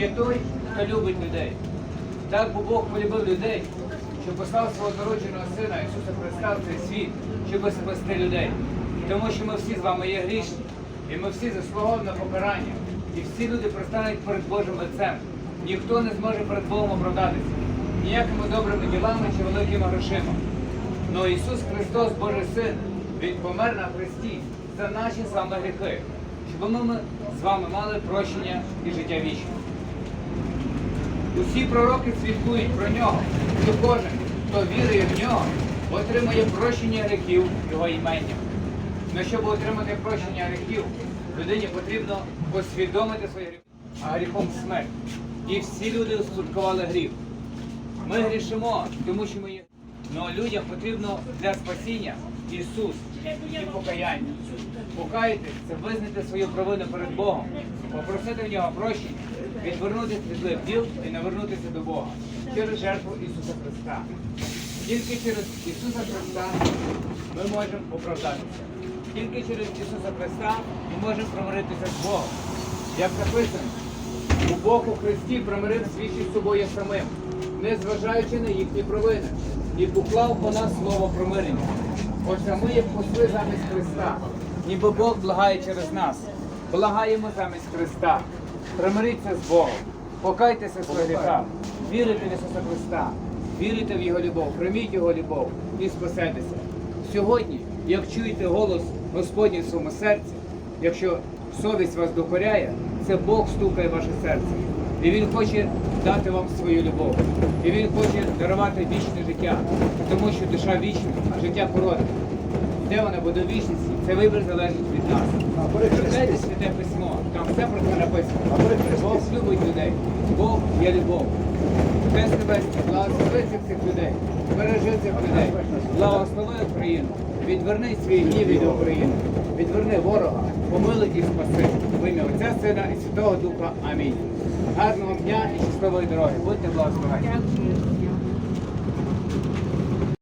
є той, хто любить людей. Так бо Бог полюбив людей, що послав свого народженого сина Ісуса Христа в цей світ, щоб спасти людей. Тому що ми всі з вами є грішні, і ми всі заслуговуємо на покарання. І всі люди пристануть перед Божим лицем. Ніхто не зможе перед Богом оправдатися ніякими добрими ділами чи великими грошима. Но Ісус Христос, Божий Син, Він помер на Христі за наші вами гріхи, щоб ми з вами мали прощення і життя вічне. Усі пророки свідкують про нього, що кожен, хто вірує в нього, отримує прощення гріхів його іменням. Но щоб отримати прощення гріхів, людині потрібно посвідомити свої гріхи, а гріхом смерть. І всі люди успадкували гріх. Ми грішимо, тому що ми є. Но людям потрібно для спасіння Ісус і покаяння. Покаятись це визнати свою провину перед Богом, попросити в нього прощення, відвернутися від злих діл і навернутися до Бога через жертву Ісуса Христа. Тільки через Ісуса Христа ми можемо оправдатися. Тільки через Ісуса Христа ми можемо промиритися з Богом. Як написано, у Бог у Христі примирив світ із собою самим, не зважаючи на їхні провини, і поклав по нас слово промирення. Отже, ми як посли замість Христа, ніби Бог благає через нас. Благаємо замість Христа. Примиріться з Богом, покайтеся своїх гріхах, вірите в Ісуса Христа, вірите в Його любов, прийміть Його любов і спасетеся. Сьогодні, як чуєте голос Господній в своєму серці, якщо совість вас докоряє, це Бог стукає в ваше серце. І Він хоче дати вам свою любов. І Він хоче дарувати вічне життя, тому що душа вічна, а життя коротке. Де вона буде вічності, це вибір залежить від нас. Читайте святе письмо, там все про це написано. Бог любить людей, Бог є любов. Хрест Небесний, благослови цих людей, бережи цих людей, благослови Україну, відверни свій гнів від України, відверни ворога, помили і спаси. В ім'я Отця, Сина і Святого Духа. Амінь. Гарного дня і щасливої дороги. Будьте благословені.